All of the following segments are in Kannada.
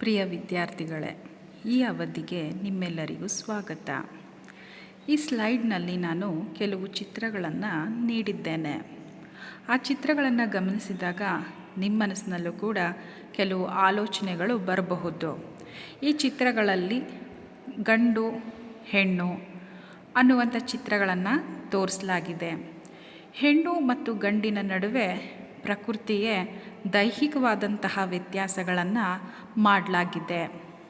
ಪ್ರಿಯ ವಿದ್ಯಾರ್ಥಿಗಳೇ, ಈ ಅವಧಿಗೆ ನಿಮ್ಮೆಲ್ಲರಿಗೂ ಸ್ವಾಗತ. ಈ ಸ್ಲೈಡ್ನಲ್ಲಿ ನಾನು ಕೆಲವು ಚಿತ್ರಗಳನ್ನು ನೀಡಿದ್ದೇನೆ. ಆ ಚಿತ್ರಗಳನ್ನು ಗಮನಿಸಿದಾಗ ನಿಮ್ಮ ಮನಸ್ಸಿನಲ್ಲೂ ಕೂಡ ಕೆಲವು ಆಲೋಚನೆಗಳು ಬರಬಹುದು. ಈ ಚಿತ್ರಗಳಲ್ಲಿ ಗಂಡು, ಹೆಣ್ಣು ಅನ್ನುವಂಥ ಚಿತ್ರಗಳನ್ನು ತೋರಿಸಲಾಗಿದೆ. ಹೆಣ್ಣು ಮತ್ತು ಗಂಡಿನ ನಡುವೆ ಪ್ರಕೃತಿಯೇ ದೈಹಿಕವಾದಂತಹ ವ್ಯತ್ಯಾಸಗಳನ್ನು ಮಾಡಲಾಗಿದೆ.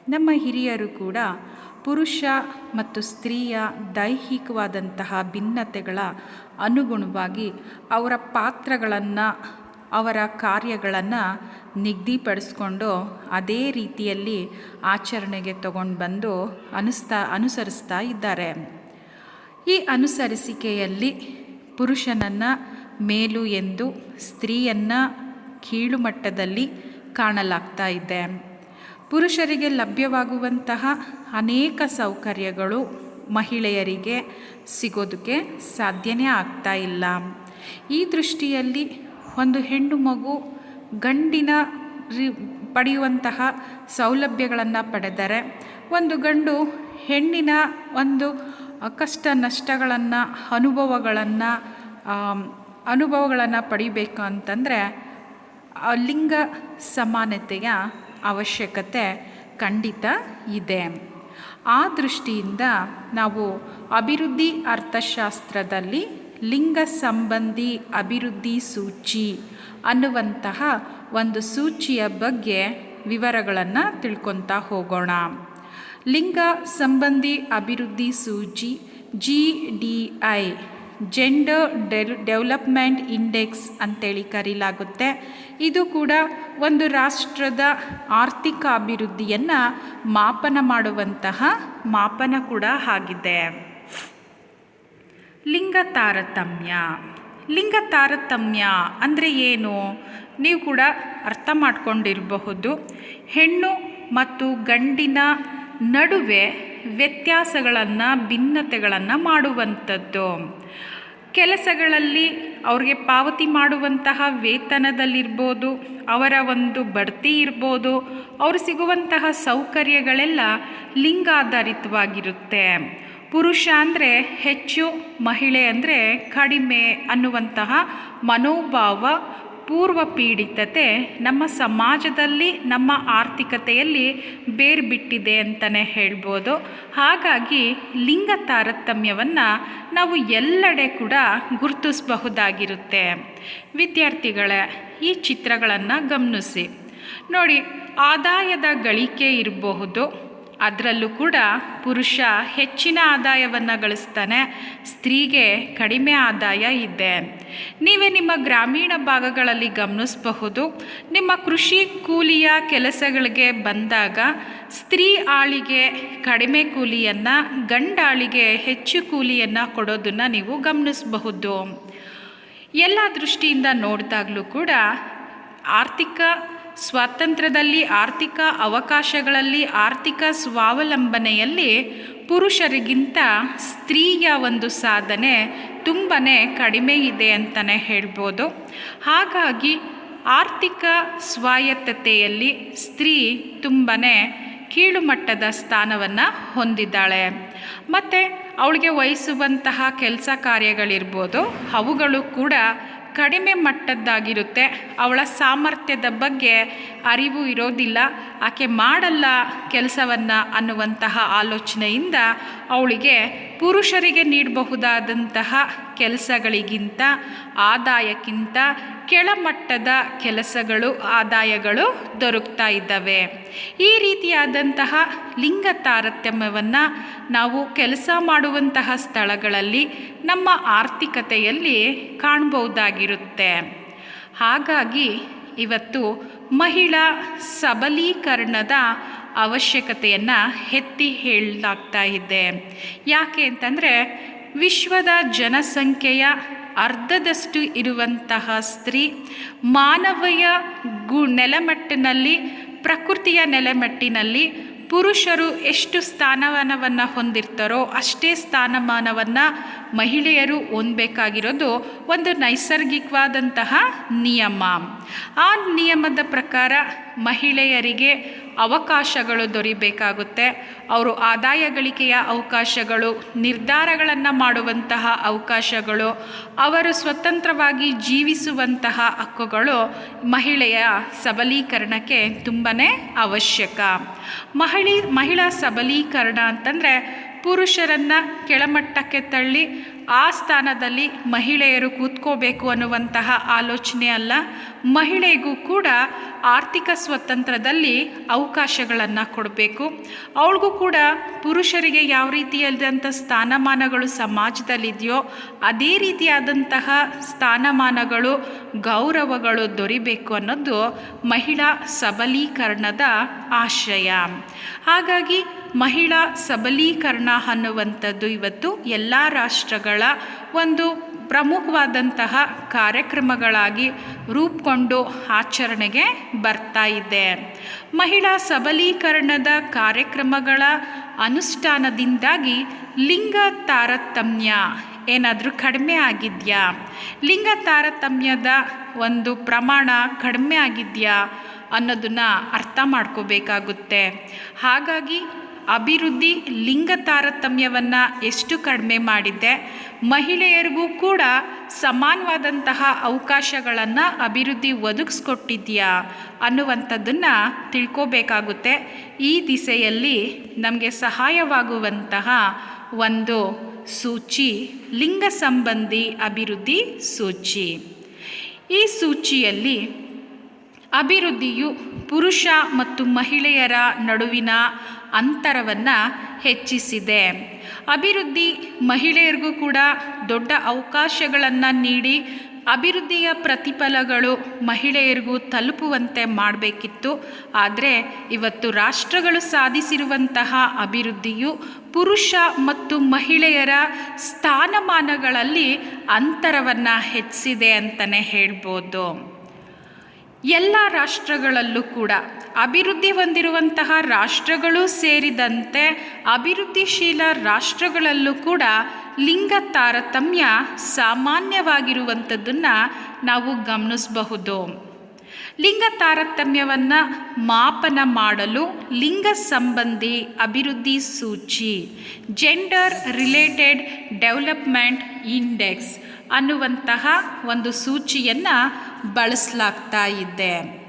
ನಮ್ಮ ಹಿರಿಯರು ಕೂಡ ಪುರುಷ ಮತ್ತು ಸ್ತ್ರೀಯ ದೈಹಿಕವಾದಂತಹ ಭಿನ್ನತೆಗಳ ಅನುಗುಣವಾಗಿ ಅವರ ಪಾತ್ರಗಳನ್ನು, ಅವರ ಕಾರ್ಯಗಳನ್ನು ನಿಗದಿಪಡಿಸ್ಕೊಂಡು ಅದೇ ರೀತಿಯಲ್ಲಿ ಆಚರಣೆಗೆ ತಗೊಂಡು ಬಂದು ಅನಿಸ್ತಾ, ಅನುಸರಿಸ್ತಾ ಇದ್ದಾರೆ. ಈ ಅನುಸರಿಸಿಕೆಯಲ್ಲಿ ಪುರುಷನನ್ನು ಮೇಲು ಎಂದು ಸ್ತ್ರೀಯನ್ನು ಕೀಳುಮಟ್ಟದಲ್ಲಿ ಕಾಣಲಾಗ್ತಾ ಇದೆ. ಪುರುಷರಿಗೆ ಲಭ್ಯವಾಗುವಂತಹ ಅನೇಕ ಸೌಕರ್ಯಗಳು ಮಹಿಳೆಯರಿಗೆ ಸಿಗೋದಕ್ಕೆ ಸಾಧ್ಯನೇ ಆಗ್ತಾ ಇಲ್ಲ. ಈ ದೃಷ್ಟಿಯಲ್ಲಿ ಒಂದು ಹೆಣ್ಣು ಮಗು ಗಂಡಿನ ರಿ ಪಡೆಯುವಂತಹ ಸೌಲಭ್ಯಗಳನ್ನು ಪಡೆದರೆ ಒಂದು ಗಂಡು ಹೆಣ್ಣಿನ ಒಂದು ಕಷ್ಟ ನಷ್ಟಗಳನ್ನು ಅನುಭವಗಳನ್ನು ಅನುಭವಗಳನ್ನು ಪಡಿಬೇಕು ಅಂತಂದರೆ ಲಿಂಗ ಸಮಾನತೆಯ ಅವಶ್ಯಕತೆ ಖಂಡಿತ ಇದೆ. ಆ ದೃಷ್ಟಿಯಿಂದ ನಾವು ಅಭಿವೃದ್ಧಿ ಅರ್ಥಶಾಸ್ತ್ರದಲ್ಲಿ ಲಿಂಗ ಸಂಬಂಧಿ ಅಭಿವೃದ್ಧಿ ಸೂಚಿ ಅನ್ನುವಂತಹ ಒಂದು ಸೂಚಿಯ ಬಗ್ಗೆ ವಿವರಗಳನ್ನು ತಿಳ್ಕೊತಾ ಹೋಗೋಣ. ಲಿಂಗ ಸಂಬಂಧಿ ಅಭಿವೃದ್ಧಿ ಸೂಚಿ G D I gender del development index ಅಂತೇಳಿ ಕರೀಲಾಗುತ್ತೆ. ಇದು ಕೂಡ ಒಂದು ರಾಷ್ಟ್ರದ ಆರ್ಥಿಕ ಅಭಿವೃದ್ಧಿಯನ್ನು ಮಾಪನ ಮಾಡುವಂತಹ ಮಾಪನ ಕೂಡ ಆಗಿದೆ. ಲಿಂಗ ತಾರತಮ್ಯ. ಲಿಂಗ ತಾರತಮ್ಯ ಅಂದರೆ ಏನು? ನೀವು ಕೂಡ ಅರ್ಥ ಮಾಡ್ಕೊಂಡಿರಬಹುದು. ಹೆಣ್ಣು ಮತ್ತು ಗಂಡಿನ ನಡುವೆ ವ್ಯತ್ಯಾಸಗಳನ್ನು, ಭಿನ್ನತೆಗಳನ್ನು ಮಾಡುವಂಥದ್ದು. ಕೆಲಸಗಳಲ್ಲಿ ಅವ್ರಿಗೆ ಪಾವತಿ ಮಾಡುವಂತಹ ವೇತನದಲ್ಲಿರ್ಬೋದು, ಅವರ ಒಂದು ಬಡ್ತಿ ಇರ್ಬೋದು, ಅವರು ಸಿಗುವಂತಹ ಸೌಕರ್ಯಗಳೆಲ್ಲ ಲಿಂಗಾಧಾರಿತವಾಗಿರುತ್ತೆ. ಪುರುಷ ಅಂದರೆ ಹೆಚ್ಚು, ಮಹಿಳೆ ಅಂದರೆ ಕಡಿಮೆ ಅನ್ನುವಂತಹ ಮನೋಭಾವ ಪೂರ್ವ ಪೀಡಿತತೆ ನಮ್ಮ ಸಮಾಜದಲ್ಲಿ, ನಮ್ಮ ಆರ್ಥಿಕತೆಯಲ್ಲಿ ಬೇರ್ಬಿಟ್ಟಿದೆ ಅಂತಲೇ ಹೇಳ್ಬೋದು. ಹಾಗಾಗಿ ಲಿಂಗ ತಾರತಮ್ಯವನ್ನು ನಾವು ಎಲ್ಲೆಡೆ ಕೂಡ ಗುರುತಿಸಬಹುದಾಗಿರುತ್ತೆ. ವಿದ್ಯಾರ್ಥಿಗಳೇ, ಈ ಚಿತ್ರಗಳನ್ನು ಗಮನಿಸಿ. ನೋಡಿ, ಆದಾಯದ ಗಳಿಕೆ ಇರಬಹುದು ಅದರಲ್ಲೂ ಕೂಡ ಪುರುಷ ಹೆಚ್ಚಿನ ಆದಾಯವನ್ನು ಗಳಿಸ್ತಾನೆ, ಸ್ತ್ರೀಗೆ ಕಡಿಮೆ ಆದಾಯ ಇದೆ. ನೀವೇ ನಿಮ್ಮ ಗ್ರಾಮೀಣ ಭಾಗಗಳಲ್ಲಿ ಗಮನಿಸಬಹುದು. ನಿಮ್ಮ ಕೃಷಿ ಕೂಲಿಯ ಕೆಲಸಗಳಿಗೆ ಬಂದಾಗ ಸ್ತ್ರೀ ಆಳಿಗೆ ಕಡಿಮೆ ಕೂಲಿಯನ್ನು ಗಂಡಾಳಿಗೆ ಹೆಚ್ಚು ಕೂಲಿಯನ್ನು ಕೊಡೋದನ್ನು ನೀವು ಗಮನಿಸಬಹುದು. ಎಲ್ಲ ದೃಷ್ಟಿಯಿಂದ ನೋಡಿದಾಗಲೂ ಕೂಡ ಆರ್ಥಿಕ ಸ್ವಾತಂತ್ರ್ಯದಲ್ಲಿ ಆರ್ಥಿಕ ಅವಕಾಶಗಳಲ್ಲಿ ಆರ್ಥಿಕ ಸ್ವಾವಲಂಬನೆಯಲ್ಲಿ ಪುರುಷರಿಗಿಂತ ಸ್ತ್ರೀಯ ಒಂದು ಸಾಧನೆ ತುಂಬಾ ಕಡಿಮೆ ಇದೆ ಅಂತಲೇ ಹೇಳ್ಬೋದು. ಹಾಗಾಗಿ ಆರ್ಥಿಕ ಸ್ವಾಯತ್ತತೆಯಲ್ಲಿ ಸ್ತ್ರೀ ತುಂಬಾ ಕೀಳುಮಟ್ಟದ ಸ್ಥಾನವನ್ನು ಹೊಂದಿದ್ದಾಳೆ. ಮತ್ತು ಅವಳಿಗೆ ವಹಿಸುವಂತಹ ಕೆಲಸ ಕಾರ್ಯಗಳಿರ್ಬೋದು, ಅವುಗಳು ಕೂಡ ಕಡಿಮೆ ಮಟ್ಟದ್ದಾಗಿರುತ್ತೆ. ಅವಳ ಸಾಮರ್ಥ್ಯದ ಬಗ್ಗೆ ಅರಿವು ಇರೋದಿಲ್ಲ. ಆಕೆ ಮಾಡಲ್ಲ ಕೆಲಸವನ್ನು ಅನ್ನುವಂತಹ ಆಲೋಚನೆಯಿಂದ ಅವಳಿಗೆ ಪುರುಷರಿಗೆ ನೀಡಬಹುದಾದಂತಹ ಕೆಲಸಗಳಿಗಿಂತ, ಆದಾಯಕ್ಕಿಂತ ಕೆಳಮಟ್ಟದ ಕೆಲಸಗಳು, ಆದಾಯಗಳು ದೊರಕ್ತಾ ಇದ್ದಾವೆ. ಈ ರೀತಿಯಾದಂತಹ ಲಿಂಗ ತಾರತಮ್ಯವನ್ನು ನಾವು ಕೆಲಸ ಮಾಡುವಂತಹ ಸ್ಥಳಗಳಲ್ಲಿ ನಮ್ಮ ಆರ್ಥಿಕತೆಯಲ್ಲಿ ಕಾಣಬಹುದಾಗಿರುತ್ತೆ. ಹಾಗಾಗಿ ಇವತ್ತು ಮಹಿಳಾ ಸಬಲೀಕರಣದ ಅವಶ್ಯಕತೆಯನ್ನು ಎತ್ತಿ ಹೇಳಲಾಗ್ತಾ ಇದೆ. ಯಾಕೆ ಅಂತಂದರೆ ವಿಶ್ವದ ಜನಸಂಖ್ಯೆಯ ಅರ್ಧದಷ್ಟು ಇರುವಂತಹ ಸ್ತ್ರೀ ಮಾನವೀಯ ಗು ನೆಲೆಮಟ್ಟಿನಲ್ಲಿ, ಪ್ರಕೃತಿಯ ನೆಲೆಮಟ್ಟಿನಲ್ಲಿ ಪುರುಷರು ಎಷ್ಟು ಸ್ಥಾನಮಾನವನ್ನು ಹೊಂದಿರ್ತಾರೋ ಅಷ್ಟೇ ಸ್ಥಾನಮಾನವನ್ನು ಮಹಿಳೆಯರು ಹೊಂದಬೇಕಾಗಿರೋದು ಒಂದು ನೈಸರ್ಗಿಕವಾದಂತಹ ನಿಯಮ. ಆ ನಿಯಮದ ಪ್ರಕಾರ ಮಹಿಳೆಯರಿಗೆ ಅವಕಾಶಗಳು ದೊರಿಬೇಕಾಗುತ್ತೆ. ಅವರು ಆದಾಯ ಗಳಿಕೆಯ ಅವಕಾಶಗಳು, ನಿರ್ಧಾರಗಳನ್ನು ಮಾಡುವಂತಹ ಅವಕಾಶಗಳು, ಅವರು ಸ್ವತಂತ್ರವಾಗಿ ಜೀವಿಸುವಂತಹ ಹಕ್ಕುಗಳು ಮಹಿಳೆಯ ಸಬಲೀಕರಣಕ್ಕೆ ತುಂಬಾ ಅವಶ್ಯಕ. ಮಹಿಳೆ, ಮಹಿಳಾ ಸಬಲೀಕರಣ ಅಂತಂದರೆ ಪುರುಷರನ್ನು ಕೆಳಮಟ್ಟಕ್ಕೆ ತಳ್ಳಿ ಆ ಸ್ಥಾನದಲ್ಲಿ ಮಹಿಳೆಯರು ಕೂತ್ಕೋಬೇಕು ಅನ್ನುವಂತಹ ಆಲೋಚನೆ ಅಲ್ಲ. ಮಹಿಳೆಗೂ ಕೂಡ ಆರ್ಥಿಕ ಸ್ವತಂತ್ರದಲ್ಲಿ ಅವಕಾಶಗಳನ್ನು ಕೊಡಬೇಕು. ಅವಳಿಗೂ ಕೂಡ ಪುರುಷರಿಗೆ ಯಾವ ರೀತಿಯಾದಂಥ ಸ್ಥಾನಮಾನಗಳು ಸಮಾಜದಲ್ಲಿದೆಯೋ, ಅದೇ ರೀತಿಯಾದಂತಹ ಸ್ಥಾನಮಾನಗಳು, ಗೌರವಗಳು ದೊರಿಬೇಕು ಅನ್ನೋದು ಮಹಿಳಾ ಸಬಲೀಕರಣದ ಆಶಯ ಹಾಗಾಗಿ ಮಹಿಳಾ ಸಬಲೀಕರಣ ಅನ್ನುವಂಥದ್ದು ಇವತ್ತು ಎಲ್ಲ ರಾಷ್ಟ್ರಗಳ ಒಂದು ಪ್ರಮುಖವಾದಂತಹ ಕಾರ್ಯಕ್ರಮಗಳಾಗಿ ರೂಪುಕೊಂಡು ಆಚರಣೆಗೆ ಬರ್ತಾ ಇದೆ. ಮಹಿಳಾ ಸಬಲೀಕರಣದ ಕಾರ್ಯಕ್ರಮಗಳ ಅನುಷ್ಠಾನದಿಂದಾಗಿ ಲಿಂಗ ತಾರತಮ್ಯ ಏನಾದರೂ ಕಡಿಮೆ ಆಗಿದೆಯಾ? ಲಿಂಗ ತಾರತಮ್ಯದ ಒಂದು ಪ್ರಮಾಣ ಕಡಿಮೆ ಆಗಿದೆಯಾ ಅನ್ನೋದನ್ನು ಅರ್ಥ ಮಾಡ್ಕೋಬೇಕಾಗುತ್ತೆ. ಹಾಗಾಗಿ ಅಭಿವೃದ್ಧಿ ಲಿಂಗ ತಾರತಮ್ಯವನ್ನು ಎಷ್ಟು ಕಡಿಮೆ ಮಾಡಿದ್ದೆ, ಮಹಿಳೆಯರಿಗೂ ಕೂಡ ಸಮಾನವಾದಂತಹ ಅವಕಾಶಗಳನ್ನು ಅಭಿವೃದ್ಧಿ ಒದಗಿಸ್ಕೊಟ್ಟಿದ್ಯಾ ಅನ್ನುವಂಥದ್ದನ್ನು ತಿಳ್ಕೋಬೇಕಾಗುತ್ತೆ. ಈ ದಿಸೆಯಲ್ಲಿ ನಮಗೆ ಸಹಾಯವಾಗುವಂತಹ ಒಂದು ಸೂಚಿ, ಲಿಂಗ ಸಂಬಂಧಿ ಅಭಿವೃದ್ಧಿ ಸೂಚಿ. ಈ ಸೂಚಿಯಲ್ಲಿ ಅಭಿವೃದ್ಧಿಯು ಪುರುಷ ಮತ್ತು ಮಹಿಳೆಯರ ನಡುವಿನ ಅಂತರವನ್ನು ಹೆಚ್ಚಿಸಿದೆ. ಅಭಿವೃದ್ಧಿ ಮಹಿಳೆಯರಿಗೂ ಕೂಡ ದೊಡ್ಡ ಅವಕಾಶಗಳನ್ನು ನೀಡಿ ಅಭಿವೃದ್ಧಿಯ ಪ್ರತಿಫಲಗಳು ಮಹಿಳೆಯರಿಗೂ ತಲುಪುವಂತೆ ಮಾಡಬೇಕಿತ್ತು. ಆದರೆ ಇವತ್ತು ರಾಷ್ಟ್ರಗಳು ಸಾಧಿಸಿರುವಂತಹ ಅಭಿವೃದ್ಧಿಯು ಪುರುಷ ಮತ್ತು ಮಹಿಳೆಯರ ಸ್ಥಾನಮಾನಗಳಲ್ಲಿ ಅಂತರವನ್ನು ಹೆಚ್ಚಿಸಿದೆ ಅಂತಲೇ ಹೇಳ್ಬೋದು. ಎಲ್ಲ ರಾಷ್ಟ್ರಗಳಲ್ಲೂ ಕೂಡ ಅಭಿವೃದ್ಧಿ ಹೊಂದಿರುವಂತಹ ರಾಷ್ಟ್ರಗಳು ಸೇರಿದಂತೆ ಅಭಿವೃದ್ಧಿಶೀಲ ರಾಷ್ಟ್ರಗಳಲ್ಲೂ ಕೂಡ ಲಿಂಗ ತಾರತಮ್ಯ ಸಾಮಾನ್ಯವಾಗಿರುವಂಥದ್ದನ್ನು ನಾವು ಗಮನಿಸಬಹುದು. ಲಿಂಗ ತಾರತಮ್ಯವನ್ನು ಮಾಪನ ಮಾಡಲು ಲಿಂಗ ಸಂಬಂಧಿ ಅಭಿವೃದ್ಧಿ ಸೂಚಿ, ಜೆಂಡರ್ ರಿಲೇಟೆಡ್ ಡೆವಲಪ್ಮೆಂಟ್ ಇಂಡೆಕ್ಸ್ ಅನ್ನುವಂತಹ ಒಂದು ಸೂಚಿಯನ್ನು ಬಳಸಲಾಗ್ತಾ ಇದೆ.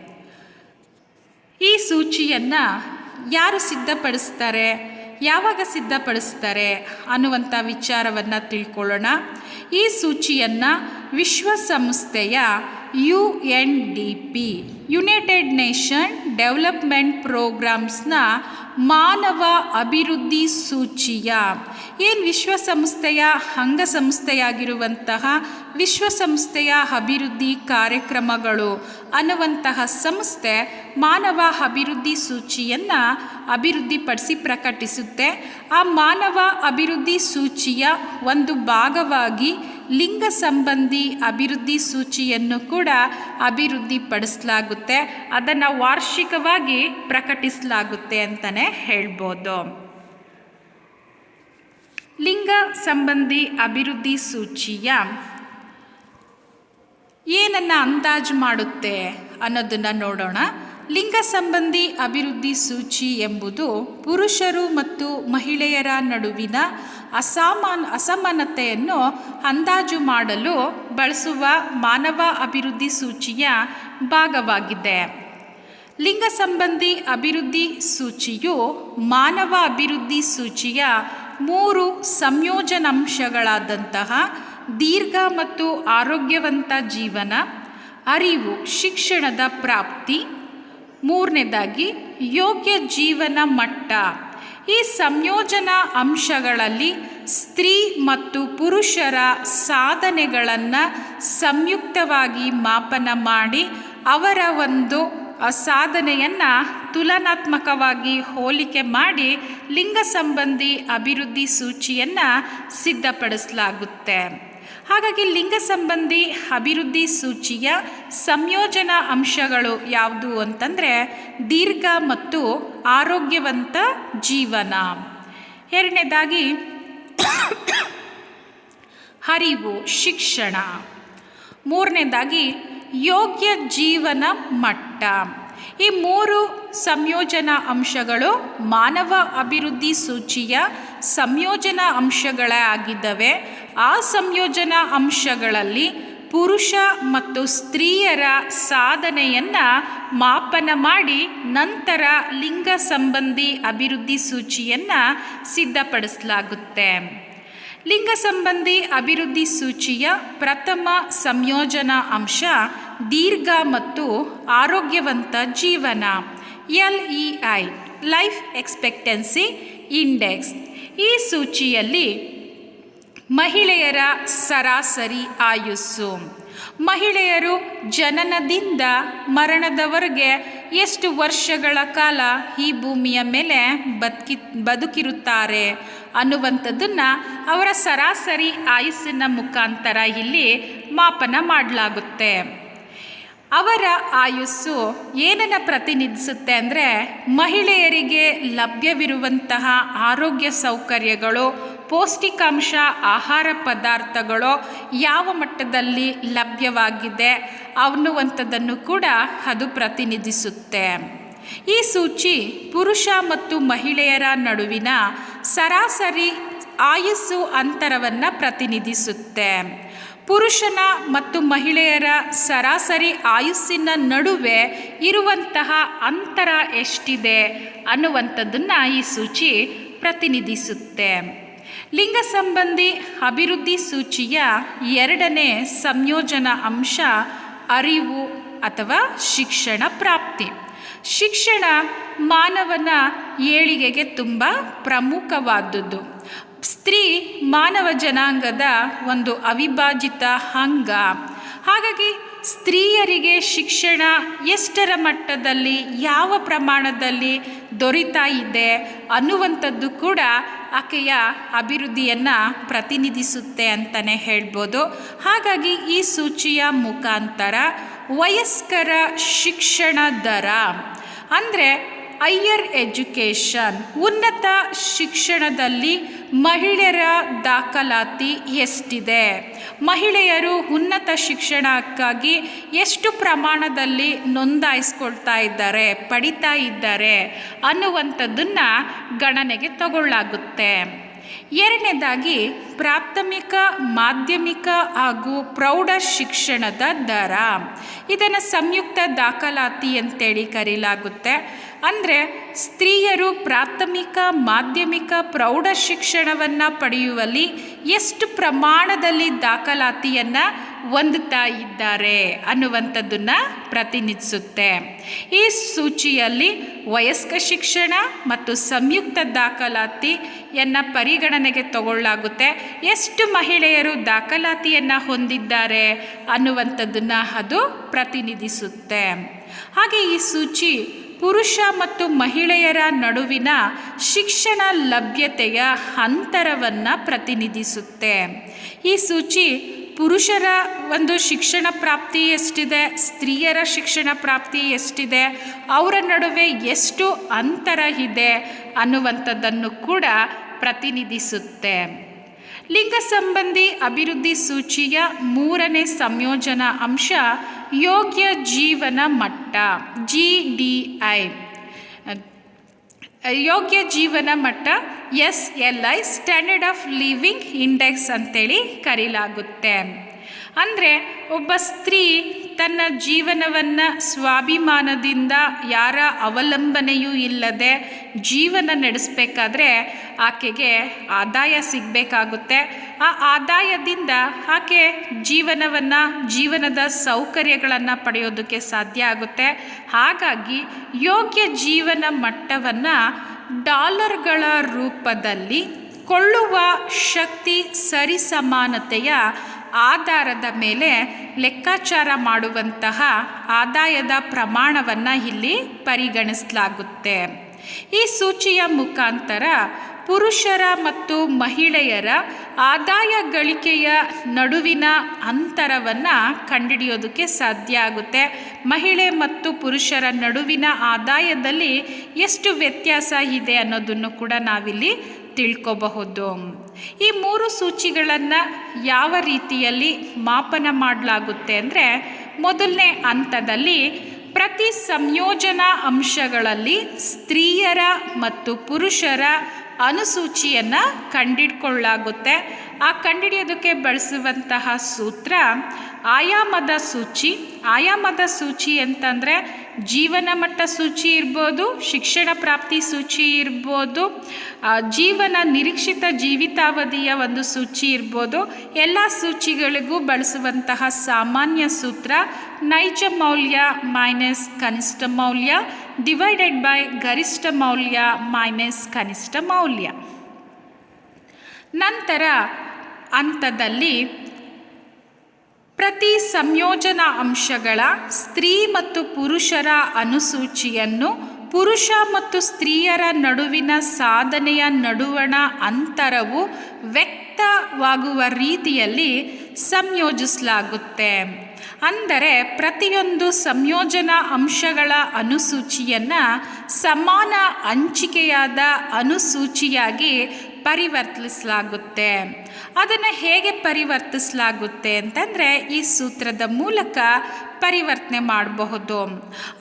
ಈ ಸೂಚಿಯನ್ನು ಯಾರು ಸಿದ್ಧಪಡಿಸ್ತಾರೆ? ಯಾವಾಗ ಸಿದ್ಧಪಡಿಸ್ತಾರೆ ಅನ್ನುವಂಥ ವಿಚಾರವನ್ನು ತಿಳ್ಕೊಳ್ಳೋಣ. ಈ ಸೂಚಿಯನ್ನು ವಿಶ್ವಸಂಸ್ಥೆಯ U N D P United Nation development ಪ್ರೋಗ್ರಾಮ್ಸ್ನ ಮಾನವ ಅಭಿವೃದ್ಧಿ ಸೂಚಿಯ. ಏನು ವಿಶ್ವಸಂಸ್ಥೆಯ ಅಂಗಸಂಸ್ಥೆಯಾಗಿರುವಂತಹ ವಿಶ್ವಸಂಸ್ಥೆಯ ಅಭಿವೃದ್ಧಿ ಕಾರ್ಯಕ್ರಮಗಳು ಅನ್ನುವಂತಹ ಸಂಸ್ಥೆ ಮಾನವ ಅಭಿವೃದ್ಧಿ ಸೂಚಿಯನ್ನು ಅಭಿವೃದ್ಧಿಪಡಿಸಿ ಪ್ರಕಟಿಸುತ್ತೆ. ಆ ಮಾನವ ಅಭಿವೃದ್ಧಿ ಸೂಚಿಯ ಒಂದು ಭಾಗವಾಗಿ ಲಿಂಗ ಸಂಬಂಧಿ ಅಭಿವೃದ್ಧಿ ಸೂಚಿಯನ್ನು ಕೂಡ ಅಭಿವೃದ್ಧಿಪಡಿಸಲಾಗುತ್ತೆ. ಅದನ್ನು ವಾರ್ಷಿಕವಾಗಿ ಪ್ರಕಟಿಸಲಾಗುತ್ತೆ ಅಂತಲೇ ಹೇಳ್ಬೋದು. ಲಿಂಗ ಸಂಬಂಧಿ ಅಭಿವೃದ್ಧಿ ಸೂಚಿಯ ಏನನ್ನು ಅಂದಾಜು ಮಾಡುತ್ತೆ ಅನ್ನೋದನ್ನು ನೋಡೋಣ. ಲಿಂಗ ಸಂಬಂಧಿ ಅಭಿವೃದ್ಧಿ ಸೂಚಿ ಎಂಬುದು ಪುರುಷರು ಮತ್ತು ಮಹಿಳೆಯರ ನಡುವಿನ ಅಸಮಾನ, ಅಸಮಾನತೆಯನ್ನು ಅಂದಾಜು ಮಾಡಲು ಬಳಸುವ ಮಾನವ ಅಭಿವೃದ್ಧಿ ಸೂಚಿಯ ಭಾಗವಾಗಿದೆ. ಲಿಂಗ ಸಂಬಂಧಿ ಅಭಿವೃದ್ಧಿ ಸೂಚಿಯು ಮಾನವ ಅಭಿವೃದ್ಧಿ ಸೂಚಿಯ ಮೂರು ಸಂಯೋಜನಾಂಶಗಳಾದಂತಹ ದೀರ್ಘ ಮತ್ತು ಆರೋಗ್ಯವಂತ ಜೀವನ, ಅರಿವು, ಶಿಕ್ಷಣದ ಪ್ರಾಪ್ತಿ ಮೂರನೇದಾಗಿ ಯೋಗ್ಯ ಜೀವನ ಮಟ್ಟ. ಈ ಸಂಯೋಜನಾ ಅಂಶಗಳಲ್ಲಿ ಸ್ತ್ರೀ ಮತ್ತು ಪುರುಷರ ಸಾಧನೆಗಳನ್ನು ಸಂಯುಕ್ತವಾಗಿ ಮಾಪನ ಮಾಡಿ ಅವರ ಒಂದು ಸಾಧನೆಯನ್ನು ತುಲನಾತ್ಮಕವಾಗಿ ಹೋಲಿಕೆ ಮಾಡಿ ಲಿಂಗ ಸಂಬಂಧಿ ಅಭಿವೃದ್ಧಿ ಸೂಚಿಯನ್ನು ಸಿದ್ಧಪಡಿಸಲಾಗುತ್ತೆ. ಹಾಗಾಗಿ ಲಿಂಗ ಸಂಬಂಧಿ ಅಭಿವೃದ್ಧಿ ಸೂಚಿಯ ಸಂಯೋಜನಾ ಅಂಶಗಳು ಯಾವುದು ಅಂತಂದರೆ ದೀರ್ಘ ಮತ್ತು ಆರೋಗ್ಯವಂತ ಜೀವನ. ಎರಡನೇದಾಗಿ ಹರಿವು, ಶಿಕ್ಷಣ. ಮೂರನೇದಾಗಿ ಯೋಗ್ಯ ಜೀವನ ಮಟ್ಟ. ಈ ಮೂರು ಸಂಯೋಜನಾ ಅಂಶಗಳು ಮಾನವ ಅಭಿವೃದ್ಧಿ ಸೂಚಿಯ ಸಂಯೋಜನಾ ಅಂಶಗಳೇ ಆಗಿದ್ದವೆ. ಆ ಸಂಯೋಜನಾ ಅಂಶಗಳಲ್ಲಿ ಪುರುಷ ಮತ್ತು ಸ್ತ್ರೀಯರ ಸಾಧನೆಯನ್ನು ಮಾಪನ ಮಾಡಿ ನಂತರ ಲಿಂಗ ಸಂಬಂಧಿ ಅಭಿವೃದ್ಧಿ ಸೂಚಿಯನ್ನು ಸಿದ್ಧಪಡಿಸಲಾಗುತ್ತೆ. ಲಿಂಗ ಸಂಬಂಧಿ ಅಭಿವೃದ್ಧಿ ಸೂಚಿಯ ಪ್ರಥಮ ಸಂಯೋಜನಾ ಅಂಶ ದೀರ್ಘ ಮತ್ತು ಆರೋಗ್ಯವಂತ ಜೀವನ, L E I, life expectancy index. ಈ ಸೂಚಿಯಲ್ಲಿ ಮಹಿಳೆಯರ ಸರಾಸರಿ ಆಯುಸ್ಸು. ಮಹಿಳೆಯರು ಜನನದಿಂದ ಮರಣದವರೆಗೆ ಎಷ್ಟು ವರ್ಷಗಳ ಕಾಲ ಈ ಭೂಮಿಯ ಮೇಲೆ ಬದುಕಿ ಬದುಕಿರುತ್ತಾರೆ ಅನ್ನುವಂಥದ್ದನ್ನು ಅವರ ಸರಾಸರಿ ಆಯುಸ್ಸಿನ ಮುಖಾಂತರ ಇಲ್ಲಿ ಮಾಪನ ಮಾಡಲಾಗುತ್ತೆ. ಅವರ ಆಯುಸ್ಸು ಏನನ್ನು ಪ್ರತಿನಿಧಿಸುತ್ತೆ ಅಂದರೆ ಮಹಿಳೆಯರಿಗೆ ಲಭ್ಯವಿರುವಂತಹ ಆರೋಗ್ಯ ಸೌಕರ್ಯಗಳು ಪೌಷ್ಟಿಕಾಂಶ ಆಹಾರ ಪದಾರ್ಥಗಳು ಯಾವ ಮಟ್ಟದಲ್ಲಿ ಲಭ್ಯವಾಗಿದೆ ಅನ್ನುವಂಥದ್ದನ್ನು ಕೂಡ ಅದು ಪ್ರತಿನಿಧಿಸುತ್ತೆ. ಈ ಸೂಚಿ ಪುರುಷ ಮತ್ತು ಮಹಿಳೆಯರ ನಡುವಿನ ಸರಾಸರಿ ಆಯಸ್ಸು ಅಂತರವನ್ನು ಪ್ರತಿನಿಧಿಸುತ್ತೆ. ಪುರುಷನ ಮತ್ತು ಮಹಿಳೆಯರ ಸರಾಸರಿ ಆಯುಸ್ಸಿನ ನಡುವೆ ಇರುವಂತಹ ಅಂತರ ಎಷ್ಟಿದೆ ಅನ್ನುವಂಥದ್ದನ್ನು ಈ ಸೂಚಿ ಪ್ರತಿನಿಧಿಸುತ್ತೆ. ಲಿಂಗ ಸಂಬಂಧಿ ಅಭಿವೃದ್ಧಿ ಸೂಚಿಯ ಎರಡನೇ ಸಂಯೋಜನಾ ಅಂಶ ಅರಿವು ಅಥವಾ ಶಿಕ್ಷಣ ಪ್ರಾಪ್ತಿ. ಶಿಕ್ಷಣ ಮಾನವನ ಏಳಿಗೆಗೆ ತುಂಬ ಪ್ರಮುಖವಾದದ್ದು. ಸ್ತ್ರೀ ಮಾನವ ಜನಾಂಗದ ಒಂದು ಅವಿಭಾಜಿತ ಅಂಗ. ಹಾಗಾಗಿ ಸ್ತ್ರೀಯರಿಗೆ ಶಿಕ್ಷಣ ಎಷ್ಟರ ಮಟ್ಟದಲ್ಲಿ, ಯಾವ ಪ್ರಮಾಣದಲ್ಲಿ ದೊರೀತಾ ಇದೆ ಅನ್ನುವಂಥದ್ದು ಕೂಡ ಆಕೆಯ ಅಭಿವೃದ್ಧಿಯನ್ನು ಪ್ರತಿನಿಧಿಸುತ್ತೆ ಅಂತಲೇ ಹೇಳ್ಬೋದು. ಹಾಗಾಗಿ ಈ ಸೂಚಿಯ ಮುಖಾಂತರ ವಯಸ್ಕರ ಶಿಕ್ಷಣ ದರ ಅಂದರೆ ಹೈಯರ್ ಎಜುಕೇಷನ್, ಉನ್ನತ ಶಿಕ್ಷಣದಲ್ಲಿ ಮಹಿಳೆಯರ ದಾಖಲಾತಿ ಎಷ್ಟಿದೆ? ಮಹಿಳೆಯರು ಉನ್ನತ ಶಿಕ್ಷಣಕ್ಕಾಗಿ ಎಷ್ಟು ಪ್ರಮಾಣದಲ್ಲಿ ನೋಂದಾಯಿಸ್ಕೊಳ್ತಾ ಇದ್ದಾರೆ, ಪಡಿತಾ ಇದ್ದಾರೆ ಅನ್ನುವಂಥದ್ದನ್ನು ಗಣನೆಗೆ ತಗೊಳ್ಳಾಗುತ್ತೆ. ಎರಡನೇದಾಗಿ, ಪ್ರಾಥಮಿಕ, ಮಾಧ್ಯಮಿಕ ಹಾಗೂ ಪ್ರೌಢ ಶಿಕ್ಷಣದ ದರ. ಇದನ್ನು ಸಂಯುಕ್ತ ದಾಖಲಾತಿ ಅಂತೇಳಿ ಕರೀಲಾಗುತ್ತೆ. ಅಂದರೆ ಸ್ತ್ರೀಯರು ಪ್ರಾಥಮಿಕ, ಮಾಧ್ಯಮಿಕ, ಪ್ರೌಢ ಶಿಕ್ಷಣವನ್ನು ಪಡೆಯುವಲ್ಲಿ ಎಷ್ಟು ಪ್ರಮಾಣದಲ್ಲಿ ದಾಖಲಾತಿಯನ್ನು ಹೊಂದುತ್ತಾ ಇದ್ದಾರೆ ಅನ್ನುವಂಥದ್ದನ್ನು ಪ್ರತಿನಿಧಿಸುತ್ತೆ. ಈ ಸೂಚಿಯಲ್ಲಿ ವಯಸ್ಕ ಶಿಕ್ಷಣ ಮತ್ತು ಸಂಯುಕ್ತ ದಾಖಲಾತಿಯನ್ನು ಪರಿಗಣನೆಗೆ ತಗೊಳ್ಳಾಗುತ್ತೆ. ಎಷ್ಟು ಮಹಿಳೆಯರು ದಾಖಲಾತಿಯನ್ನು ಹೊಂದಿದ್ದಾರೆ ಅನ್ನುವಂಥದ್ದನ್ನು ಅದು ಪ್ರತಿನಿಧಿಸುತ್ತೆ. ಹಾಗೆ ಈ ಸೂಚಿ ಪುರುಷ ಮತ್ತು ಮಹಿಳೆಯರ ನಡುವಿನ ಶಿಕ್ಷಣ ಲಭ್ಯತೆಯ ಅಂತರವನ್ನು ಪ್ರತಿನಿಧಿಸುತ್ತೆ. ಈ ಸೂಚಿ ಪುರುಷರ ಒಂದು ಶಿಕ್ಷಣ ಪ್ರಾಪ್ತಿ ಎಷ್ಟಿದೆ, ಸ್ತ್ರೀಯರ ಶಿಕ್ಷಣ ಪ್ರಾಪ್ತಿ ಎಷ್ಟಿದೆ, ಅವರ ನಡುವೆ ಎಷ್ಟು ಅಂತರ ಇದೆ ಅನ್ನುವಂಥದ್ದನ್ನು ಕೂಡ ಪ್ರತಿನಿಧಿಸುತ್ತೆ. ಲಿಂಗ ಸಂಬಂಧಿ ಅಭಿವೃದ್ಧಿ ಸೂಚಿಯ ಮೂರನೇ ಸಂಯೋಜನಾ ಅಂಶ ಯೋಗ್ಯ ಜೀವನ ಮಟ್ಟ ಜಿ ಡಿ ಐ ಯೋಗ್ಯ ಜೀವನ ಮಟ್ಟ S L I standard of living index ಅಂತೇಳಿ ಕರೀಲಾಗುತ್ತೆ. ಅಂದರೆ ಒಬ್ಬ ಸ್ತ್ರೀ ತನ್ನ ಜೀವನವನ್ನು ಸ್ವಾಭಿಮಾನದಿಂದ ಯಾರ ಅವಲಂಬನೆಯೂ ಇಲ್ಲದೆ ಜೀವನ ನಡೆಸಬೇಕಾದ್ರೆ ಆಕೆಗೆ ಆದಾಯ ಸಿಗಬೇಕಾಗುತ್ತೆ. ಆ ಆದಾಯದಿಂದ ಆಕೆ ಜೀವನವನ್ನು, ಜೀವನದ ಸೌಕರ್ಯಗಳನ್ನು ಪಡೆಯೋದಕ್ಕೆ ಸಾಧ್ಯ ಆಗುತ್ತೆ. ಹಾಗಾಗಿ ಯೋಗ್ಯ ಜೀವನ ಮಟ್ಟವನ್ನು ಡಾಲರ್ಗಳ ರೂಪದಲ್ಲಿ ಕೊಳ್ಳುವ ಶಕ್ತಿ ಸರಿಸಮಾನತೆಯ ಆಧಾರದ ಮೇಲೆ ಲೆಕ್ಕಾಚಾರ ಮಾಡುವಂತಹ ಆದಾಯದ ಪ್ರಮಾಣವನ್ನು ಇಲ್ಲಿ ಪರಿಗಣಿಸಲಾಗುತ್ತೆ. ಈ ಸೂಚಿಯ ಮುಖಾಂತರ ಪುರುಷರ ಮತ್ತು ಮಹಿಳೆಯರ ಆದಾಯ ಗಳಿಕೆಯ ನಡುವಿನ ಅಂತರವನ್ನು ಕಂಡುಹಿಡಿಯೋದಕ್ಕೆ ಸಾಧ್ಯ ಆಗುತ್ತೆ. ಮಹಿಳೆ ಮತ್ತು ಪುರುಷರ ನಡುವಿನ ಆದಾಯದಲ್ಲಿ ಎಷ್ಟು ವ್ಯತ್ಯಾಸ ಇದೆ ಅನ್ನೋದನ್ನು ಕೂಡ ನಾವಿಲ್ಲಿ ತಿಳ್ಕೋಬಹುದು. ಈ ಮೂರು ಸೂಚಿಗಳನ್ನು ಯಾವ ರೀತಿಯಲ್ಲಿ ಮಾಪನ ಮಾಡಲಾಗುತ್ತೆ ಅಂದರೆ ಮೊದಲನೇ ಹಂತದಲ್ಲಿ ಪ್ರತಿ ಸಂಯೋಜನಾ ಅಂಶಗಳಲ್ಲಿ ಸ್ತ್ರೀಯರ ಮತ್ತು ಪುರುಷರ ಅನುಸೂಚಿಯನ್ನು ಕಂಡಿಡ್ಕೊಳ್ಳಾಗುತ್ತೆ. ಆ ಕಂಡಿಡಿಯೋದಕ್ಕೆ ಬಳಸುವಂತಹ ಸೂತ್ರ ಆಯಾಮದ ಸೂಚಿ. ಆಯಾಮದ ಸೂಚಿ ಅಂತಂದರೆ ಜೀವನ ಮಟ್ಟ ಸೂಚಿ ಇರ್ಬೋದು, ಶಿಕ್ಷಣ ಪ್ರಾಪ್ತಿ ಸೂಚಿ ಇರ್ಬೋದು ಜೀವನ ನಿರೀಕ್ಷಿತ ಜೀವಿತಾವಧಿಯ ಒಂದು ಸೂಚಿ ಇರ್ಬೋದು. ಎಲ್ಲ ಸೂಚಿಗಳಿಗೂ ಬಳಸುವಂತಹ ಸಾಮಾನ್ಯ ಸೂತ್ರ ನೈಜ ಮೌಲ್ಯ ಮೈನಸ್ ಕನಿಷ್ಠ ಮೌಲ್ಯ ಡಿವೈಡೆಡ್ ಬೈ ಗರಿಷ್ಠ ಮೌಲ್ಯ ಮೈನಸ್ ಕನಿಷ್ಠ ಮೌಲ್ಯ. ನಂತರ ಹಂತದಲ್ಲಿ ಪ್ರತಿ ಸಂಯೋಜನಾ ಅಂಶಗಳ ಸ್ತ್ರೀ ಮತ್ತು ಪುರುಷರ ಅನುಸೂಚಿಯನ್ನು ಪುರುಷ ಮತ್ತು ಸ್ತ್ರೀಯರ ನಡುವಿನ ಸಾಧನೆಯ ನಡುವಣ ಅಂತರವು ವ್ಯಕ್ತವಾಗುವ ರೀತಿಯಲ್ಲಿ ಸಂಯೋಜಿಸಲಾಗುತ್ತೆ. ಅಂದರೆ ಪ್ರತಿಯೊಂದು ಸಂಯೋಜನಾ ಅಂಶಗಳ ಅನುಸೂಚಿಯನ್ನು ಸಮಾನ ಹಂಚಿಕೆಯಾದ ಅನುಸೂಚಿಯಾಗಿ ಪರಿವರ್ತಿಸಲಾಗುತ್ತೆ. ಅದನ್ನು ಹೇಗೆ ಪರಿವರ್ತಿಸಲಾಗುತ್ತೆ ಅಂತಂದರೆ ಈ ಸೂತ್ರದ ಮೂಲಕ ಪರಿವರ್ತನೆ ಮಾಡಬಹುದು.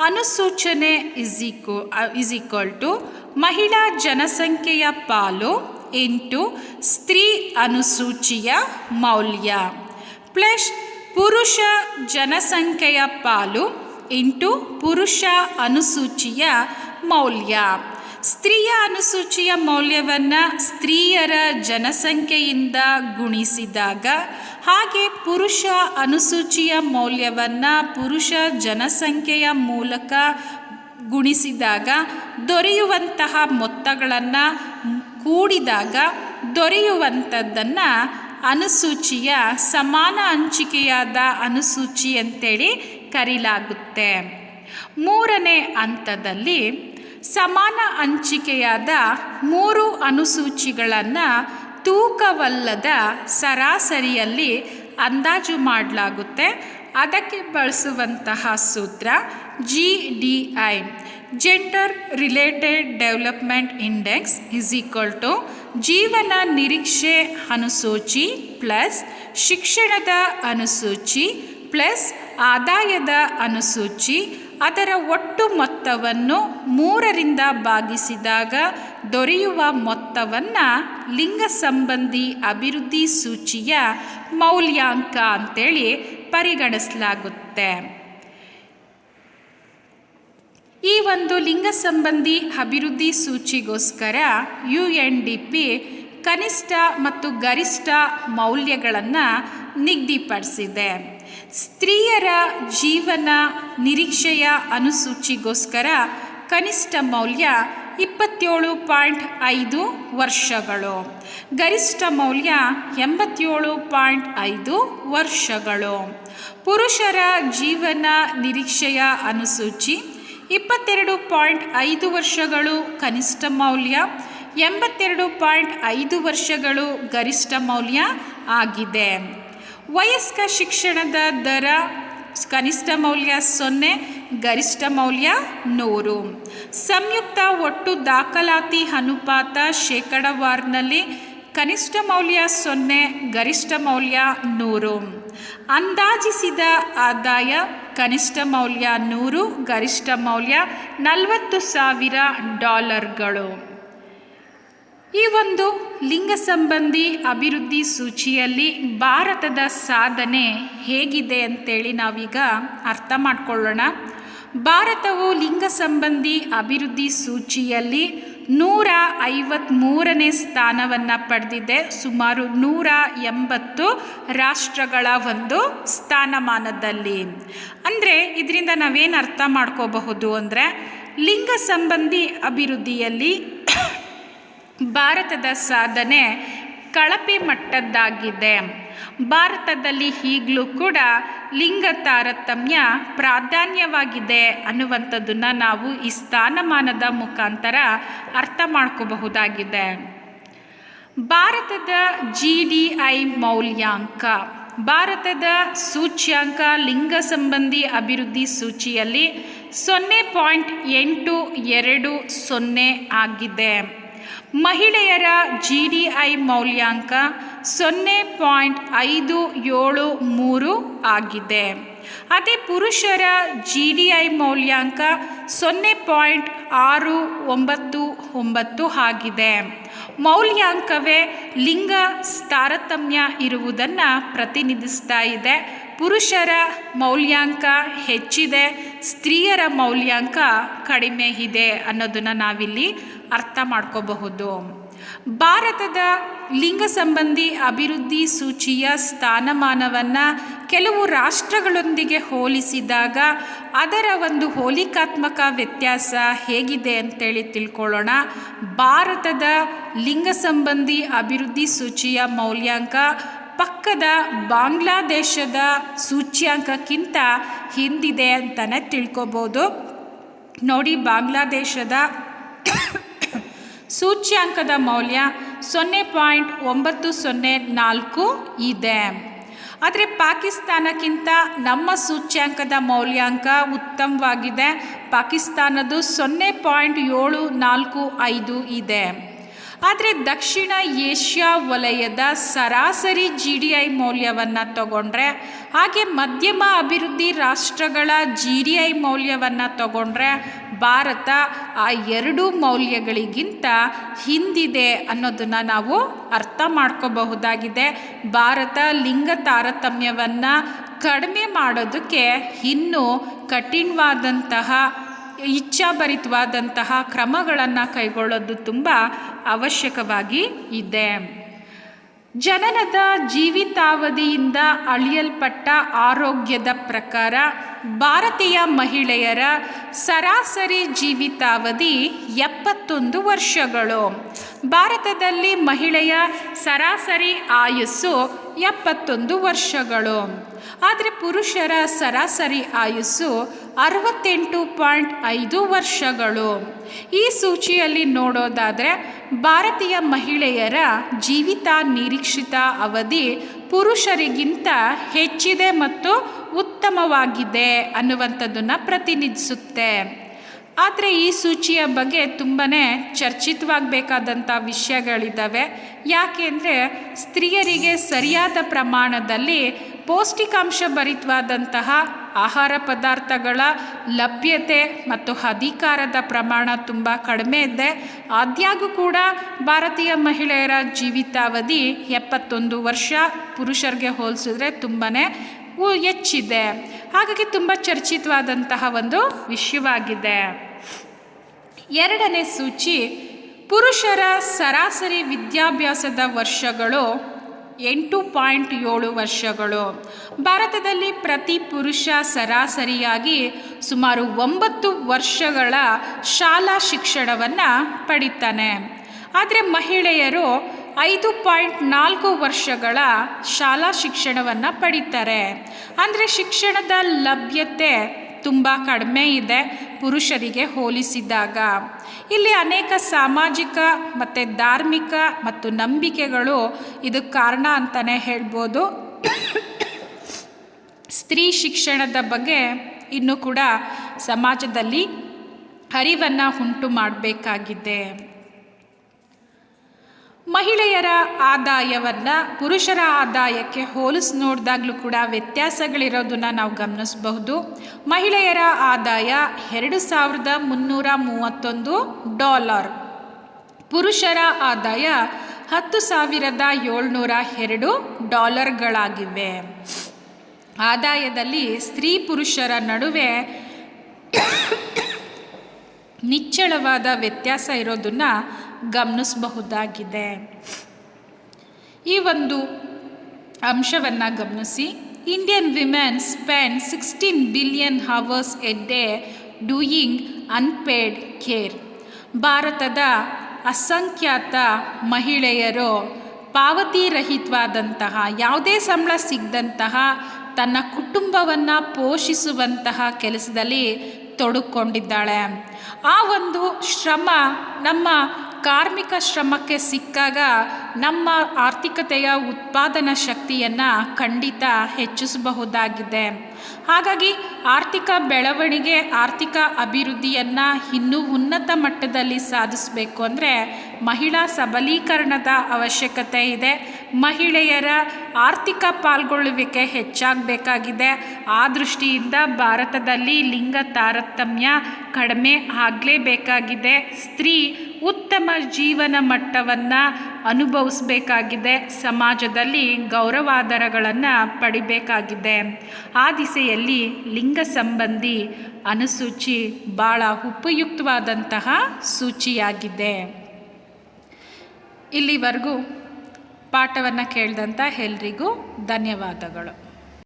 ಅನುಸೂಚನೆ ಇಸಿಕು ಇಸ್ ಈಕ್ವಲ್ ಟು ಮಹಿಳಾ ಜನಸಂಖ್ಯೆಯ ಪಾಲು ಇಂಟು ಸ್ತ್ರೀ ಅನುಸೂಚಿಯ ಮೌಲ್ಯ ಪ್ಲಸ್ ಪುರುಷ ಜನಸಂಖ್ಯೆಯ ಪಾಲು ಇಂಟು ಪುರುಷ ಅನುಸೂಚಿಯ ಮೌಲ್ಯ. ಸ್ತ್ರೀಯ ಅನುಸೂಚಿಯ ಮೌಲ್ಯವನ್ನು ಸ್ತ್ರೀಯರ ಜನಸಂಖ್ಯೆಯಿಂದ ಗುಣಿಸಿದಾಗ, ಹಾಗೆ ಪುರುಷ ಅನುಸೂಚಿಯ ಮೌಲ್ಯವನ್ನು ಪುರುಷ ಜನಸಂಖ್ಯೆಯ ಮೂಲಕ ಗುಣಿಸಿದಾಗ, ದೊರೆಯುವಂತಹ ಮೊತ್ತಗಳನ್ನು ಕೂಡಿದಾಗ ದೊರೆಯುವಂಥದ್ದನ್ನು ಅನುಸೂಚಿಯ ಸಮಾನ ಹಂಚಿಕೆಯಾದ ಅನುಸೂಚಿ ಅಂತೇಳಿ ಕರೀಲಾಗುತ್ತೆ. ಮೂರನೇ ಹಂತದಲ್ಲಿ ಸಮಾನ ಹಂಚಿಕೆಯಾದ ಮೂರು ಅನುಸೂಚಿಗಳನ್ನು ತೂಕವಲ್ಲದ ಸರಾಸರಿಯಲ್ಲಿ ಅಂದಾಜು ಮಾಡಲಾಗುತ್ತೆ. ಅದಕ್ಕೆ ಬಳಸುವಂತಹ ಸೂತ್ರ G D I gender related development index is equal to ಜೀವನ ನಿರೀಕ್ಷೆ ಅನುಸೂಚಿ ಪ್ಲಸ್ ಶಿಕ್ಷಣದ ಅನುಸೂಚಿ ಪ್ಲಸ್ ಆದಾಯದ ಅನುಸೂಚಿ ಅದರ ಒಟ್ಟು ಮೊತ್ತವನ್ನು ಮೂರರಿಂದ ಭಾಗಿಸಿದಾಗ ದೊರೆಯುವ ಮೊತ್ತವನ್ನು ಲಿಂಗ ಸಂಬಂಧಿ ಅಭಿವೃದ್ಧಿ ಸೂಚಿಯ ಮೌಲ್ಯಾಂಕ ಅಂತೇಳಿ ಪರಿಗಣಿಸಲಾಗುತ್ತೆ. ಈ ಒಂದು ಲಿಂಗ ಸಂಬಂಧಿ ಅಭಿವೃದ್ಧಿ ಸೂಚಿಗೋಸ್ಕರ ಯು ಎನ್ ಡಿ ಪಿ ಕನಿಷ್ಠ ಮತ್ತು ಗರಿಷ್ಠ ಮೌಲ್ಯಗಳನ್ನು ನಿಗದಿಪಡಿಸಿದೆ. ಸ್ತ್ರೀಯರ ಜೀವನ ನಿರೀಕ್ಷೆಯ ಅನುಸೂಚಿಗೋಸ್ಕರ ಕನಿಷ್ಠ ಮೌಲ್ಯ ಇಪ್ಪತ್ತೇಳು ಪಾಯಿಂಟ್ ಐದು ವರ್ಷಗಳು. ಗರಿಷ್ಠ ಮೌಲ್ಯ ಎಂಬತ್ತೇಳು ಪಾಯಿಂಟ್ ಐದು ವರ್ಷಗಳು. ಪುರುಷರ ಜೀವನ ನಿರೀಕ್ಷೆಯ ಅನುಸೂಚಿ ಇಪ್ಪತ್ತೆರಡು ಪಾಯಿಂಟ್ ಐದು ವರ್ಷಗಳು ಕನಿಷ್ಠ ಮೌಲ್ಯ, ಎಂಬತ್ತೆರಡು ಪಾಯಿಂಟ್ ಐದು ವರ್ಷಗಳು ಗರಿಷ್ಠ ಮೌಲ್ಯ ಆಗಿದೆ. ವಯಸ್ಕ ಶಿಕ್ಷಣದ ದರ ಕನಿಷ್ಠ ಮೌಲ್ಯ ಸೊನ್ನೆ, ಗರಿಷ್ಠ ಮೌಲ್ಯ ನೂರು. ಸಂಯುಕ್ತ ಒಟ್ಟು ದಾಖಲಾತಿ ಅನುಪಾತ ಶೇಕಡವಾರ್ನಲ್ಲಿ ಕನಿಷ್ಠ ಮೌಲ್ಯ ಸೊನ್ನೆ, ಗರಿಷ್ಠ ಮೌಲ್ಯ ನೂರು. ಅಂದಾಜಿಸಿದ ಆದಾಯ ಕನಿಷ್ಠ ಮೌಲ್ಯ ನೂರು, ಗರಿಷ್ಠ ಮೌಲ್ಯ ನಲವತ್ತು ಸಾವಿರ ಡಾಲರ್ಗಳು. ಈ ಒಂದು ಲಿಂಗ ಸಂಬಂಧಿ ಅಭಿವೃದ್ಧಿ ಸೂಚಿಯಲ್ಲಿ ಭಾರತದ ಸಾಧನೆ ಹೇಗಿದೆ ಅಂತೇಳಿ ನಾವೀಗ ಅರ್ಥ ಮಾಡಿಕೊಳ್ಳೋಣ. ಭಾರತವು ಲಿಂಗ ಸಂಬಂಧಿ ಅಭಿವೃದ್ಧಿ ಸೂಚಿಯಲ್ಲಿ ನೂರ ಐವತ್ತ್ಮೂರನೇ ಸ್ಥಾನವನ್ನು ಪಡೆದಿದೆ. ಸುಮಾರು ನೂರ ಎಂಬತ್ತು ರಾಷ್ಟ್ರಗಳ ಒಂದು ಸ್ಥಾನಮಾನದಲ್ಲಿ. ಅಂದರೆ ಇದರಿಂದ ನಾವೇನು ಅರ್ಥ ಮಾಡ್ಕೋಬಹುದು ಅಂದರೆ ಲಿಂಗ ಸಂಬಂಧಿ ಅಭಿವೃದ್ಧಿಯಲ್ಲಿ ಭಾರತದ ಸಾಧನೆ ಕಳಪೆ ಮಟ್ಟದ್ದಾಗಿದೆ. ಭಾರತದಲ್ಲಿ ಈಗಲೂ ಕೂಡ ಲಿಂಗ ತಾರತಮ್ಯ ಪ್ರಾಧಾನ್ಯವಾಗಿದೆ ಅನ್ನುವಂಥದ್ದನ್ನು ನಾವು ಈ ಸ್ಥಾನಮಾನದ ಮುಖಾಂತರ ಅರ್ಥ ಮಾಡ್ಕೋಬಹುದಾಗಿದೆ. ಭಾರತದ ಜಿ ಡಿ ಐ ಮೌಲ್ಯಾಂಕ. ಭಾರತದ ಸೂಚ್ಯಾಂಕ ಲಿಂಗ ಸಂಬಂಧಿ ಅಭಿವೃದ್ಧಿ ಸೂಚಿಯಲ್ಲಿ ಸೊನ್ನೆ ಪಾಯಿಂಟ್ ಎಂಟು ಎರಡು ಸೊನ್ನೆ ಆಗಿದೆ. ಮಹಿಳೆಯರ ಜಿ ಡಿ ಐ ಮೌಲ್ಯಾಂಕ ಸೊನ್ನೆ ಪಾಯಿಂಟ್ ಐದು ಏಳು ಮೂರು ಆಗಿದೆ. ಅದೇ ಪುರುಷರ ಜಿ ಡಿ ಐ ಮೌಲ್ಯಾಂಕ ಸೊನ್ನೆ ಪಾಯಿಂಟ್ ಆರು ಒಂಬತ್ತು ಒಂಬತ್ತು ಆಗಿದೆ. ಮೌಲ್ಯಾಂಕವೇ ಲಿಂಗ ತಾರತಮ್ಯ ಇರುವುದನ್ನು ಪ್ರತಿನಿಧಿಸ್ತಾ ಇದೆ. ಪುರುಷರ ಮೌಲ್ಯಾಂಕ ಹೆಚ್ಚಿದೆ, ಸ್ತ್ರೀಯರ ಮೌಲ್ಯಾಂಕ ಕಡಿಮೆ ಇದೆ ಅನ್ನೋದನ್ನು ನಾವಿಲ್ಲಿ ಅರ್ಥ ಮಾಡ್ಕೋಬಹುದು. ಭಾರತದ ಲಿಂಗ ಸಂಬಂಧಿ ಅಭಿವೃದ್ಧಿ ಸೂಚಿಯ ಸ್ಥಾನಮಾನವನ್ನು ಕೆಲವು ರಾಷ್ಟ್ರಗಳೊಂದಿಗೆ ಹೋಲಿಸಿದಾಗ ಅದರ ಒಂದು ಹೋಲಿಕಾತ್ಮಕ ವ್ಯತ್ಯಾಸ ಹೇಗಿದೆ ಅಂತೇಳಿ ತಿಳ್ಕೊಳ್ಳೋಣ. ಭಾರತದ ಲಿಂಗ ಸಂಬಂಧಿ ಅಭಿವೃದ್ಧಿ ಸೂಚಿಯ ಮೌಲ್ಯಾಂಕ ಪಕ್ಕದ ಬಾಂಗ್ಲಾದೇಶದ ಸೂಚ್ಯಾಂಕಕ್ಕಿಂತ ಹಿಂದಿದೆ ಅಂತಲೇ ತಿಳ್ಕೊಬೋದು. ನೋಡಿ ಬಾಂಗ್ಲಾದೇಶದ ಸೂಚ್ಯಾಂಕದ ಮೌಲ್ಯ ಸೊನ್ನೆ ಪಾಯಿಂಟ್ ಒಂಬತ್ತು ಸೊನ್ನೆ ನಾಲ್ಕು ಇದೆ. ಆದರೆ ಪಾಕಿಸ್ತಾನಕ್ಕಿಂತ ನಮ್ಮ ಸೂಚ್ಯಾಂಕದ ಮೌಲ್ಯಾಂಕ ಉತ್ತಮವಾಗಿದೆ. ಪಾಕಿಸ್ತಾನದ್ದು ಸೊನ್ನೆ ಪಾಯಿಂಟ್ ಏಳು ನಾಲ್ಕು ಐದು ಇದೆ. ಆದರೆ ದಕ್ಷಿಣ ಏಷ್ಯಾ ವಲಯದ ಸರಾಸರಿ ಜಿ ಡಿ ಐ ಮೌಲ್ಯವನ್ನು ತಗೊಂಡ್ರೆ, ಹಾಗೆ ಮಧ್ಯಮ ಅಭಿವೃದ್ಧಿ ರಾಷ್ಟ್ರಗಳ ಜಿ ಡಿ ಐ ಮೌಲ್ಯವನ್ನು ತಗೊಂಡ್ರೆ ಭಾರತ ಆ ಎರಡೂ ಮೌಲ್ಯಗಳಿಗಿಂತ ಹಿಂದಿದೆ ಅನ್ನೋದನ್ನು ನಾವು ಅರ್ಥ ಮಾಡ್ಕೋಬಹುದಾಗಿದೆ. ಭಾರತ ಲಿಂಗ ತಾರತಮ್ಯವನ್ನು ಕಡಿಮೆ ಮಾಡೋದಕ್ಕೆ ಇನ್ನೂ ಕಠಿಣವಾದಂತಹ ಇಚ್ಛಾಭರಿತವಾದಂತಹ ಕ್ರಮಗಳನ್ನು ಕೈಗೊಳ್ಳೋದು ತುಂಬ ಅವಶ್ಯಕವಾಗಿ ಇದೆ. ಜನನದ ಜೀವಿತಾವಧಿಯಿಂದ ಅಳಿಯಲ್ಪಟ್ಟ ಆರೋಗ್ಯದ ಪ್ರಕಾರ ಭಾರತೀಯ ಮಹಿಳೆಯರ ಸರಾಸರಿ ಜೀವಿತಾವಧಿ ಎಪ್ಪತ್ತೊಂದು ವರ್ಷಗಳು. ಭಾರತದಲ್ಲಿ ಮಹಿಳೆಯ ಸರಾಸರಿ ಆಯಸ್ಸು ಎಪ್ಪತ್ತೊಂದು ವರ್ಷಗಳು. ಆದರೆ ಪುರುಷರ ಸರಾಸರಿ ಆಯುಸ್ಸು ಅರವತ್ತೆಂಟು ಪಾಯಿಂಟ್ ಐದು ವರ್ಷಗಳು. ಈ ಸೂಚಿಯಲ್ಲಿ ನೋಡೋದಾದರೆ ಭಾರತೀಯ ಮಹಿಳೆಯರ ಜೀವಿತ ನಿರೀಕ್ಷಿತ ಅವಧಿ ಪುರುಷರಿಗಿಂತ ಹೆಚ್ಚಿದೆ ಮತ್ತು ಉತ್ತಮವಾಗಿದೆ ಅನ್ನುವಂಥದ್ದನ್ನು ಪ್ರತಿನಿಧಿಸುತ್ತೆ. ಆದರೆ ಈ ಸೂಚಿಯ ಬಗ್ಗೆ ತುಂಬಾ ಚರ್ಚಿತವಾಗಬೇಕಾದಂಥ ವಿಷಯಗಳಿದ್ದಾವೆ ಯಾಕೆಂದರೆ ಸ್ತ್ರೀಯರಿಗೆ ಸರಿಯಾದ ಪ್ರಮಾಣದಲ್ಲಿ ಪೌಷ್ಟಿಕಾಂಶ ಭರಿತವಾದಂತಹ ಆಹಾರ ಪದಾರ್ಥಗಳ ಲಭ್ಯತೆ ಮತ್ತು ಅಧಿಕಾರದ ಪ್ರಮಾಣ ತುಂಬ ಕಡಿಮೆ ಇದೆ. ಆದ್ಯಾಗೂ ಕೂಡ ಭಾರತೀಯ ಮಹಿಳೆಯರ ಜೀವಿತಾವಧಿ ಎಪ್ಪತ್ತೊಂದು ವರ್ಷ, ಪುರುಷರಿಗೆ ಹೋಲಿಸಿದ್ರೆ ತುಂಬಾ ಹೆಚ್ಚಿದೆ. ಹಾಗಾಗಿ ತುಂಬ ಚರ್ಚಿತವಾದಂತಹ ಒಂದು ವಿಷಯವಾಗಿದೆ. ಎರಡನೇ ಸೂಚಿ, ಪುರುಷರ ಸರಾಸರಿ ವಿದ್ಯಾಭ್ಯಾಸದ ವರ್ಷಗಳು ಎಂಟು ಪಾಯಿಂಟ್ ಏಳು ವರ್ಷಗಳು. ಭಾರತದಲ್ಲಿ ಪ್ರತಿ ಪುರುಷ ಸರಾಸರಿಯಾಗಿ ಸುಮಾರು ಒಂಬತ್ತು ವರ್ಷಗಳ ಶಾಲಾ ಶಿಕ್ಷಣವನ್ನು ಪಡಿತಾನೆ. ಆದರೆ ಮಹಿಳೆಯರು ಐದು ಪಾಯಿಂಟ್ ನಾಲ್ಕು ವರ್ಷಗಳ ಶಾಲಾ ಶಿಕ್ಷಣವನ್ನು ಪಡಿತಾರೆ. ಅಂದರೆ ಶಿಕ್ಷಣದ ಲಭ್ಯತೆ ತುಂಬ ಕಡಿಮೆ ಇದೆ. ಪುರುಷರಿಗೆ ಹೋಲಿಸಿದಾಗ, ಇಲ್ಲಿ ಅನೇಕ ಸಾಮಾಜಿಕ ಮತ್ತು ಧಾರ್ಮಿಕ ಮತ್ತು ನಂಬಿಕೆಗಳು ಇದಕ್ಕೆ ಕಾರಣ ಅಂತಲೇ ಹೇಳ್ಬೋದು. ಸ್ತ್ರೀ ಶಿಕ್ಷಣದ ಬಗ್ಗೆ ಇನ್ನೂ ಕೂಡ ಸಮಾಜದಲ್ಲಿ ಅರಿವನ್ನು ಉಂಟು ಮಾಡಬೇಕಾಗಿದೆ ಮಹಿಳೆಯರ ಆದಾಯವನ್ನು ಪುರುಷರ ಆದಾಯಕ್ಕೆ ಹೋಲಿಸಿ ನೋಡಿದಾಗಲೂ ಕೂಡ ವ್ಯತ್ಯಾಸಗಳಿರೋದನ್ನು ನಾವು ಗಮನಿಸಬಹುದು. ಮಹಿಳೆಯರ ಆದಾಯ ಎರಡು ಸಾವಿರದ ಮುನ್ನೂರ ಮೂವತ್ತೊಂದು ಡಾಲರ್. ಪುರುಷರ ಆದಾಯ ಹತ್ತು ಸಾವಿರದ ಏಳ್ನೂರ ಎರಡು ಡಾಲರ್ಗಳಾಗಿವೆ. ಆದಾಯದಲ್ಲಿ ಸ್ತ್ರೀ ಪುರುಷರ ನಡುವೆ ನಿಚ್ಚಳವಾದ ವ್ಯತ್ಯಾಸ ಇರೋದನ್ನು ಗಮನಿಸಬಹುದಾಗಿದೆ. ಈ ಒಂದು ಅಂಶವನ್ನು ಗಮನಿಸಿ. Indian women spend sixteen billion hours a day doing unpaid care ಭಾರತದ ಅಸಂಖ್ಯಾತ ಮಹಿಳೆಯರು ಪಾವತಿ ರಹಿತವಾದಂತಹ ಯಾವುದೇ ಸಂಬಳ ಸಿಗದಂತಹ, ತನ್ನ ಕುಟುಂಬವನ್ನು ಪೋಷಿಸುವಂತಹ ಕೆಲಸದಲ್ಲಿ ತೊಡಕೊಂಡಿದ್ದಾಳೆ. ಆ ಒಂದು ಶ್ರಮ ನಮ್ಮ ಕಾರ್ಮಿಕ ಶ್ರಮಕ್ಕೆ ಸಿಕ್ಕಾಗ ನಮ್ಮ ಆರ್ಥಿಕತೆಯ ಉತ್ಪಾದನಾ ಶಕ್ತಿಯನ್ನು ಖಂಡಿತ ಹೆಚ್ಚಿಸಬಹುದಾಗಿದೆ. ಹಾಗಾಗಿ ಆರ್ಥಿಕ ಬೆಳವಣಿಗೆ, ಆರ್ಥಿಕ ಅಭಿವೃದ್ಧಿಯನ್ನು ಇನ್ನೂ ಉನ್ನತ ಮಟ್ಟದಲ್ಲಿ ಸಾಧಿಸಬೇಕು ಅಂದರೆ ಮಹಿಳಾ ಸಬಲೀಕರಣದ ಅವಶ್ಯಕತೆ ಇದೆ. ಮಹಿಳೆಯರ ಆರ್ಥಿಕ ಪಾಲ್ಗೊಳ್ಳುವಿಕೆ ಹೆಚ್ಚಾಗಬೇಕಾಗಿದೆ. ಆ ದೃಷ್ಟಿಯಿಂದ ಭಾರತದಲ್ಲಿ ಲಿಂಗ ತಾರತಮ್ಯ ಕಡಿಮೆ ಆಗಲೇಬೇಕಾಗಿದೆ. ಸ್ತ್ರೀ ಉತ್ತಮ ಜೀವನ ಮಟ್ಟವನ್ನು ಅನುಭವಿಸಬೇಕಾಗಿದೆ. ಸಮಾಜದಲ್ಲಿ ಗೌರವಾದರಗಳನ್ನು ಪಡಿಬೇಕಾಗಿದೆ. ಆ ದಿಸೆಯಲ್ಲಿ ಲಿಂಗ ಸಂಬಂಧಿ ಅನುಸೂಚಿ ಭಾಳ ಉಪಯುಕ್ತವಾದಂತಹ ಸೂಚಿಯಾಗಿದೆ. ಇಲ್ಲಿವರೆಗೂ ಪಾಠವನ್ನು ಕೇಳಿದಂಥ ಎಲ್ರಿಗೂ ಧನ್ಯವಾದಗಳು.